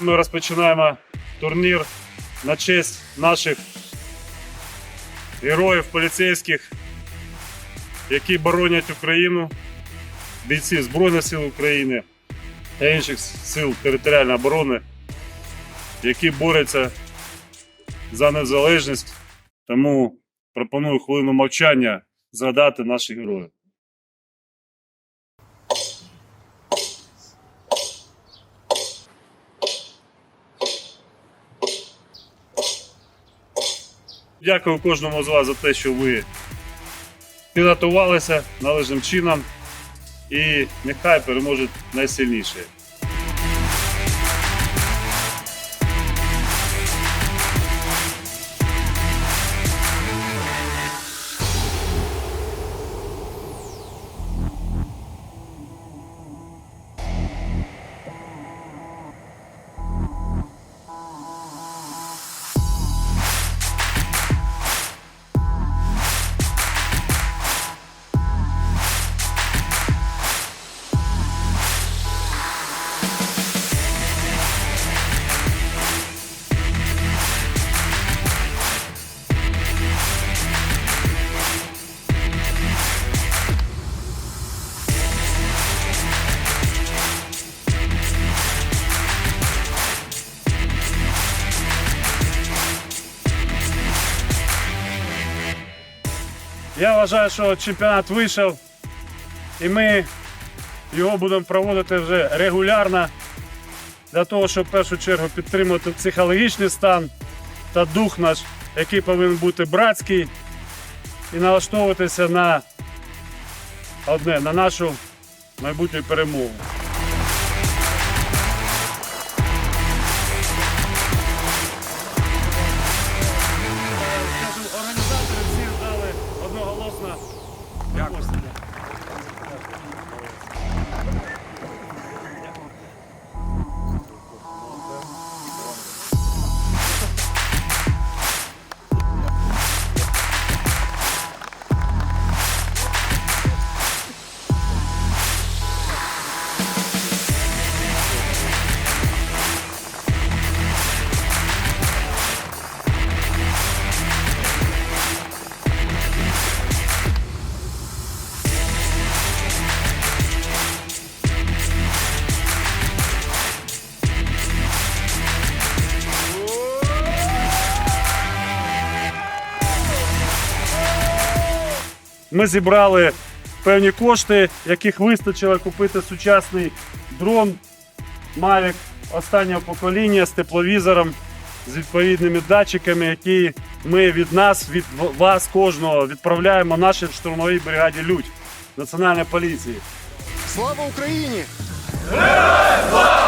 ми розпочинаємо турнір на честь наших героїв поліцейських, які боронять Україну, бійців Збройних сил України та інших сил територіальної оборони, які борються за незалежність. Тому пропоную хвилину мовчання згадати наших героїв. Дякую кожному з вас за те, що ви підготувалися належним чином. І нехай переможуть найсильніший. Я вважаю, що чемпіонат вийшов, і ми його будемо проводити вже регулярно для того, щоб в першу чергу підтримувати психологічний стан та дух наш, який повинен бути братський, і налаштовуватися на одне, на нашу майбутню перемогу. Ми зібрали певні кошти, яких вистачило купити сучасний дрон Mavic останнього покоління з тепловізором, з відповідними датчиками, які ми від нас, від вас, кожного відправляємо нашій штурмовій бригаді Людь Національної поліції. Слава Україні! Слава